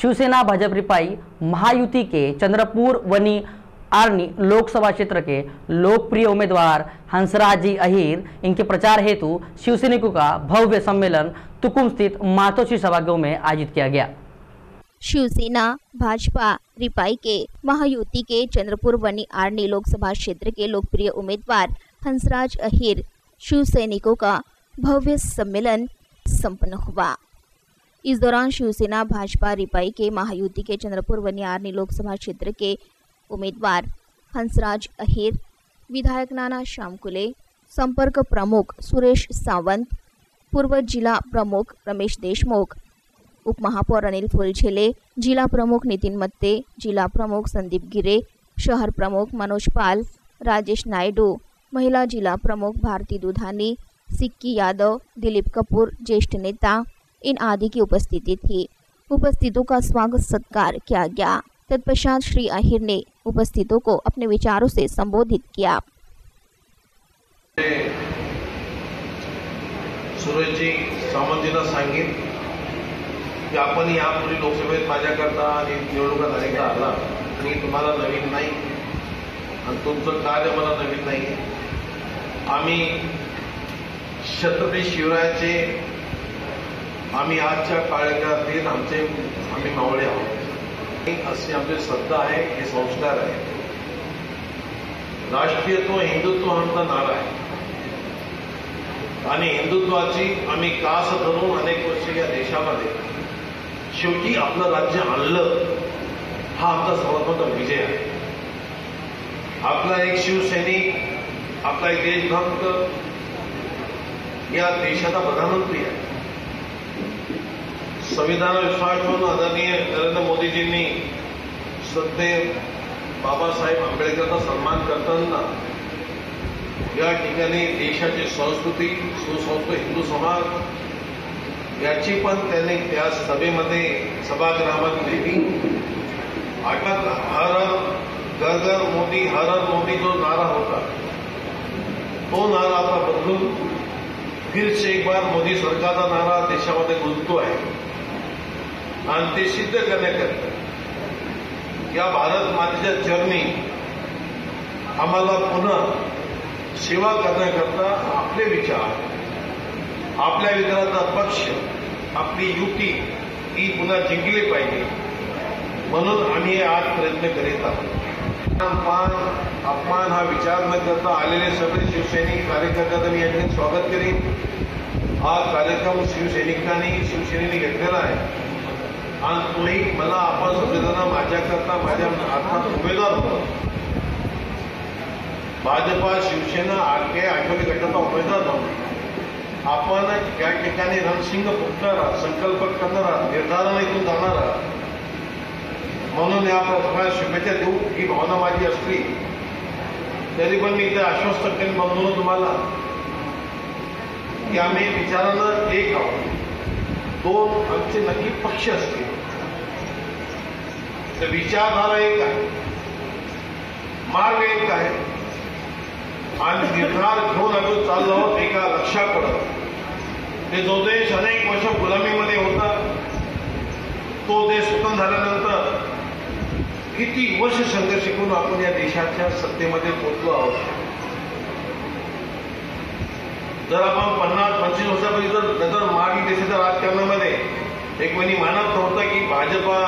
शिवसेना, भाजपा, रिपाई, महायुति के चंद्रपुर, वनी, आर्नी लोकसभा क्षेत्र के लोकप्रिय उम्मीदवार हंसराज अहिर। इनके प्रचार हेतु शिवसैनिकों का भव्य सम्मेलन तुकुम स्थित मातोश्री सभागृह में आयोजित किया गया। शिवसेना, भाजपा, रिपाई के महायुति के चंद्रपुर, वनी, आर्नी लोकसभा क्षेत्र के लोकप्रिय उम्मीदवार हंसराज अहिर शिव सैनिकों का भव्य सम्मेलन संपन्न हुआ। इस दौरान शिवसेना, भाजपा, रिपाई के महायुति के चंद्रपुर वनी आर्नी लोकसभा क्षेत्र के उम्मीदवार हंसराज अहिर, विधायक नाना श्यामकुले संपर्क प्रमुख सुरेश सावंत, पूर्व जिला प्रमुख रमेश देशमुख उप महापौर अनिल फुलझेले, जिला प्रमुख नितिन मत्ते, जिला प्रमुख संदीप गिरे, शहर प्रमुख मनोज पाल, राजेश नायडू, महिला जिला प्रमुख भारती दुधानी, सिक्की यादव, दिलीप कपूर, ज्येष्ठ नेता इन आदि की उपस्थिति थी। उपस्थितों का स्वागत सत्कार किया गया। तत्पश्चात श्री आहिर ने उपस्थितों को अपने विचारों से संबोधित किया। सुरेशजी सावंतजींना सांगेन की आपण यापूर्वी लोकसभेत माझ्याकरता आणि निवडणुका झालेला आला। आणि नवीन नाही। आणि कार्य मला नवीन नाही आम्ही छत्रपती शिवरायाचे आम्ही आजच्या काळातील आमचे आम्ही मावळे आहोत. असे आमची श्रद्धा आहे हे संस्कार आहे. राष्ट्रीयत्व हिंदुत्व आमचा नारा आहे. आणि हिंदुत्वाची आम्ही कास धरून अनेक वर्ष या देशामध्ये शेवटी आपलं राज्य आणलं हा आमचा सर्वात मोठा विजय आहे. आपला एक शिवसैनिक आपला एक देशभक्त या देशाचा प्रधानमंत्री आहे. संविधान विश्वास ठेवून आदरणीय नरेंद्र मोदीजींनी श्रद्धे बाबासाहेब आंबेडकरांचा सन्मान करताना या ठिकाणी देशाची संस्कृती सुसंस्कृत हिंदू समाज याची पण त्यांनी त्या सभेमध्ये सभागृहामध्ये दिली अटक हर घर घर मोदी हर हर मोदी जो नारा होता तो नारा आता बदलून फिर से एक बार मोदी सरकारचा नारा देशामध्ये गुंजतो आहे. आणि ते सिद्ध करण्याकरता या भारत मातेच्या चरणी आम्हाला पुन्हा सेवा करण्याकरता आपले विचार आपल्या विचाराचा पक्ष आपली युती ही पुन्हा जिंकली पाहिजे. म्हणून आम्ही आज प्रयत्न करीत आहोत. अपमान अपमान हा विचार न करता आलेले सगळे शिवसैनिक कार्यकर्त्यांचं मी या स्वागत करीन हा कार्यक्रम शिवसैनिकांनी शिवसेनेने घेतलेला आहे. आणि कोणी मला आपण सगळेजण माझ्याकरता माझ्या अर्थात उमेदवार होता. भाजपा शिवसेना आरके आठवले गटाचा उमेदवार नव्हता आपण त्या ठिकाणी रणसिंग फुटणारा संकल्प करणारा निर्धारण इथून जाणारा म्हणून या प्रथमा शुभेच्छा देऊ. ही भावना माझी असली तरी पण मी इथे आश्वस्त करेन बंधून तुम्हाला की आम्ही विचारानं एक आहोत. दोन आमचे नक्की पक्ष असतील. तर विचारधारा एक आहे. मार्ग एक आहे. आणि निर्धार घेऊन आम्ही चाललो आहोत एका लक्षाकडं. ते जो देश अनेक वर्ष गुलामीमध्ये होता तो देश स्वतंत्र झाल्यानंतर किती वर्ष संघर्ष करून आपण या देशाच्या सत्तेमध्ये पोहोचलो आहोत? जर आपण पन्नास पंचवीस वर्षापूर्वी जर नजर मारली देशाच्या राजकारणामध्ये एक कोणी मानत नव्हतं की भाजपा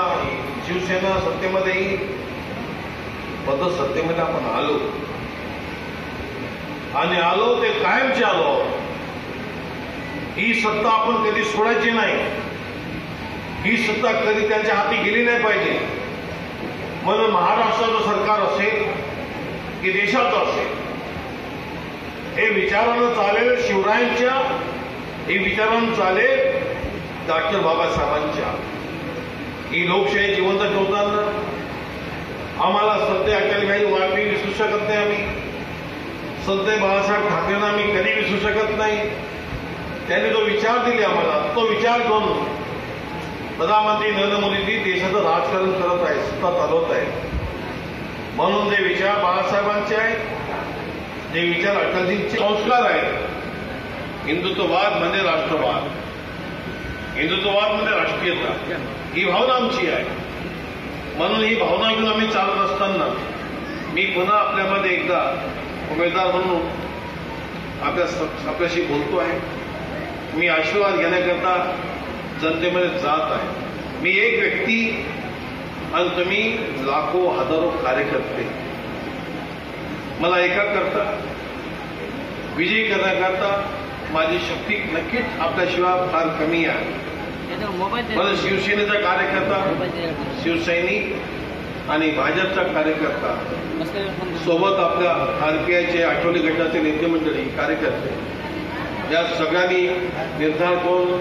शिवसेना सत्तेमध्ये येईल पद सत्तेमध्ये आपण आलो. आणि आलो ते कायमचे आलो ही सत्ता आपण कधी सोडायची नाही. ही सत्ता कधी त्यांच्या हाती गेली नाही पाहिजे. म्हणून महाराष्ट्राचं सरकार असेल की देशाचं असेल हे विचारानं चालेल शिवरायांच्या हे विचारानं चालेल डॉक्टर बाबासाहेबांच्या ही लोकशाही जिवंत ठेवताना आम्हाला सध्या काही वाटणी विसरू शकत नाही आम्ही. सध्या बाळासाहेब ठाकरेंना आम्ही कधी विसरू शकत नाही. त्यांनी जो विचार दिले आम्हाला तो विचार घेऊन प्रधानमंत्री नरेंद्र मोदीजी देशाचं राजकारण करत आहे सत्ता चालवत आहे. म्हणून जे विचार बाळासाहेबांचे आहेत जे विचार अटलजींचे संस्कार आहेत हिंदुत्ववाद म्हणजे राष्ट्रवाद. हिंदुत्ववाद म्हणजे राष्ट्रीयता. ही भावना आमची आहे. म्हणून ही भावना घेऊन आम्ही चालत असताना मी पुन्हा आपल्यामध्ये एकदा उमेदवार म्हणून आपल्या आपल्याशी बोलतो आहे. मी आशीर्वाद घेण्याकरता जनतेमध्ये जात आहे. मी एक व्यक्ती आणि तुम्ही लाखो हजारो कार्यकर्ते. मला एका करता विजयी करण्याकरता माझी शक्ती नक्कीच आपल्याशिवाय फार कमी आहे. मला शिवसेनेचा कार्यकर्ता शिवसैनिक आणि भाजपचा कार्यकर्ता सोबत आपल्या आरपीआयचे आठवले गटाचे नेते मंडळी कार्यकर्ते या सगळ्यांनी निर्धार करून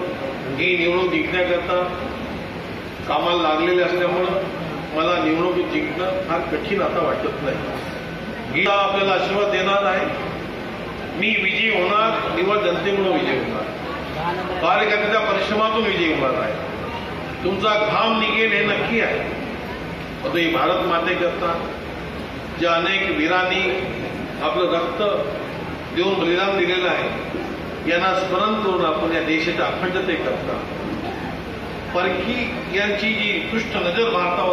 ही निवडणूक जिंकण्याकरता कामाला लागलेले असल्यामुळं मला निवडणूक जिंकणं फार कठीण आता वाटत नाही. ही आपल्याला आशीर्वाद देणार आहे. मी विजयी होणार निवड जनतेमुळे विजय होणार. कार्यकर्त्याच्या परिश्रमातून विजय होणार आहे. तुमचा घाम निघेल हे नक्की आहे. परंतु ही भारत मातेकरता ज्या अनेक वीरांनी आपलं रक्त देऊन बलिदान दिलेलं आहे. यांना स्मरण करून आपण या देशाच्या अखंडतेकरता परकी यांची जी दुष्ट नजर भारतावर